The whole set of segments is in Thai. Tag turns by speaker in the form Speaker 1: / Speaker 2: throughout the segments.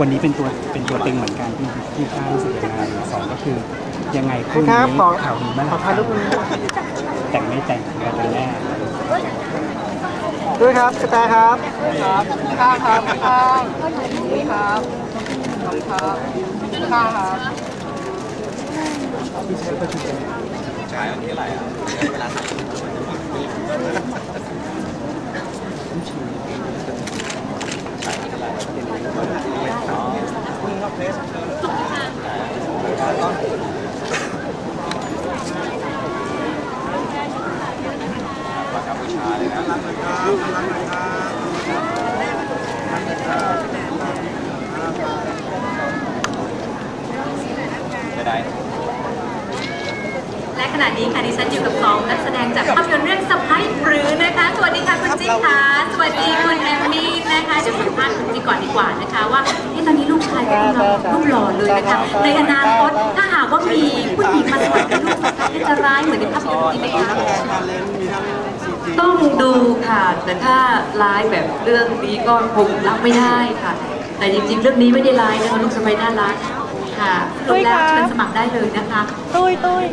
Speaker 1: วันนี้เป็นตัวเป็นตัวตึงเหมือนกันที่ที่ข้ารู้สึกยังไงสองก็คือยังไงคู่
Speaker 2: ครั
Speaker 1: นี้
Speaker 2: บขอ
Speaker 1: ข่าวดีมาก
Speaker 2: ขอถ่ายรูปหนึ่ง
Speaker 1: แต่งไม่แต่งกันแน่
Speaker 2: ด้วยครับกระแตครับ
Speaker 3: ครับข้างครับข้างนี่ครับขอบคุณครับข้า งครับ
Speaker 4: และขณะนี้ค่ะดิฉันอยู่กับสองนักแสดงจากภาพยนตร์เรื่องสไปร์หรือนะคะ สวัสดีค่ะคุณจิ๊กค่ะ สวัสดีคุณแอมมี่นะคะเดี๋ยวสัมภาษณ์คุณจิ๊กก่อนดีกว่านะคะว่าที่ตอนนี้ลูกชายก็กำลังรูปหล่อเลยนะคะ ในอนาคตถ้าหากว่ามีผู้หญิงมาสมัครเป็นลูกสะใภ้จะร้ายเหมือนในภาพยนตร์นี้ไหมคะ
Speaker 5: ต้องดูค่ะ แต่ถ้าร้ายแบบเรื่องนี้ก็คงรับไม่ได้ค่ะ แต่จริงๆ เรื่องนี้ไม่ได้ร้ายนะคะลูกสะใภ้น่ารักค่ะ
Speaker 4: ลงแล้วเชิญสมัครได้เลยนะคะ
Speaker 5: ตุ้ยตุ้ย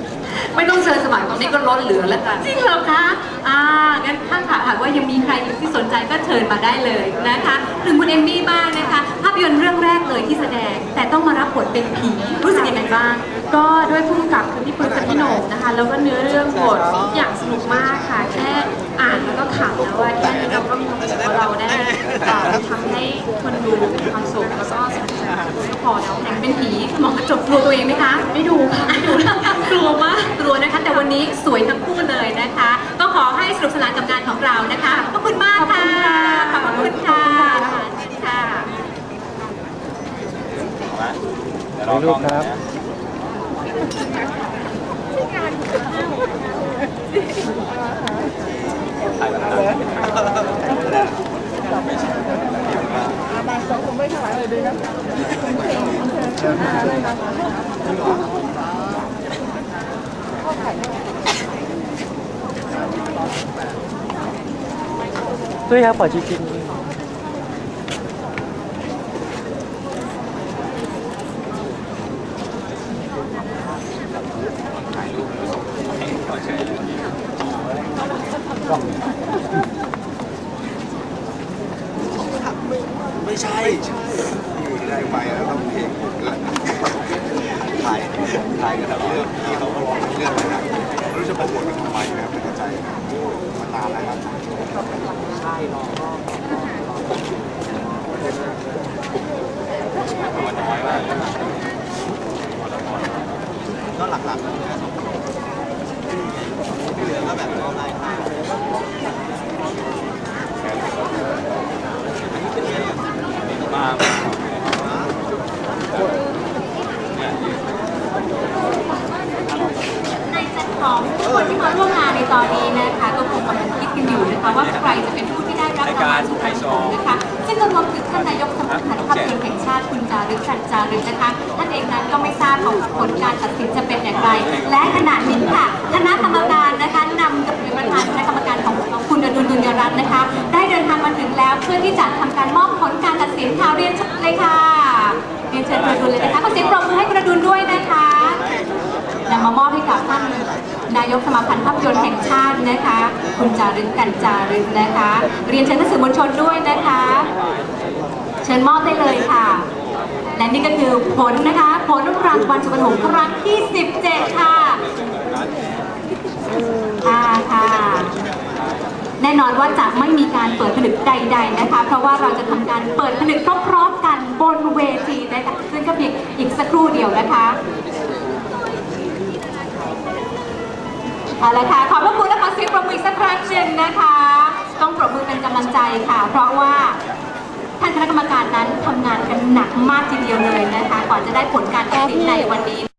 Speaker 5: ไม่ต้องเชิญสมัครตอนนี้ก็ล้นเหลือแล้วค่ะ
Speaker 4: จริงเหรอคะอ่างั้นถ้าหากว่ายังมีใครอยู่ที่สนใจก็เชิญมาได้เลยนะคะถึงคุณเอมมี่บ้างนะคะ ภาพยนตร์เรื่องแรกเลยที่แสดง แต่ต้องมารับบทเป็นผีรู้สึกยังไงบ้าง
Speaker 6: ก็ด้วยผู้กำกับคือพี่ปืนกับพี่โหน่งนะคะ แล้วก็เนื้อเรื่องบททุกอย่างสนุกมากค่ะแค่ อ่านแล้วก็ขำแล้วว่าแค่นี้เราก็มีความสุขว่าเราได้เอ่อทำให้คนดูมีความสุขแล้วก็สนุกสนานก็พอแล้ว
Speaker 4: แต่งเป็นผีมองกระจกกลัวตัวเองไหมคะ
Speaker 6: ไม่ดูค่ะไม่ดู
Speaker 4: กลัวมากกลัวนะคะ แต่วันนี้สวยทั้งคู่เลยนะคะ ก็ขอให้สนุกสนานกับงานของเรานะคะขอบคุณมากค่ะขอบคุณค่ะค่ะ
Speaker 1: ถ่ายรูปครับ
Speaker 2: ด้วยครั บขอจริง ไม่ใช่
Speaker 7: ได้ไปแล้วต้องเพลงผมด้วยถ่ายถ่ายกันทั้งเรื่องที่เขาบอกทั้งเรื่องเลยนะไม่รู้จะโปรโมทกันทำไมนะครับไม่เข้าใจนะมานานแล้วครับก็หลักๆนะที่เหลือ ก็แบบออนไลน์ถ่า
Speaker 4: ในเซตของทุกคนที่มาร่วมงานในตอนนี้นะคะก็คงกำลังคิดกันอยู่นะคะว่าใครจะเป็นผู้ ที่ได้รับรางวัลสุดสูงนะคะซึ่งก็รวมถึงท่านนายกสมาคมภาพยนตร์แห่งชาติคุณจารึกสันจารึกนะคะท่านเองนั้นก็ไม่ทราบของผลการตัดสินจะเป็นอย่างไร และขณะนี้ค่ะคณะกรรมการนะคะนำกับประธานคณะกรรมการของคุณอดุลดุลยรัตน์นะคะ ได้เดินทางมาถึงแล้ว นายกสมาพันธ์ภาพยนตร์แห่งชาตินะคะ คุณจารึกกันจารึกนะคะ เรียนเชิญท่านสื่อมวลชนด้วยนะคะ เชิญมอบได้เลยค่ะ และนี่ก็คือผลนะคะผลรางวัลสุพรรณหงส์ครั้งที่ 17 ค่ะค่ะค่ะแน่นอนว่าจะไม่มีการเปิดผนึกใด ๆนะคะ เพราะว่าเราจะทำการเปิดผนึกพร้อมๆกันบนเวทีนะคะซึ่งก็เพียงอีกสักครู่เดียวนะคะ เอาละค่ะ ขอบพระคุณและขอเสียงปรบมืออีกสักครั้งหนึ่งนะคะ ต้องปรบมือเป็นกำลังใจค่ะ เพราะว่าท่านคณะกรรมการนั้นทำงานกันหนักมากทีเดียวเลยนะคะ ก่อนจะได้ผลการตัดสินในวันนี้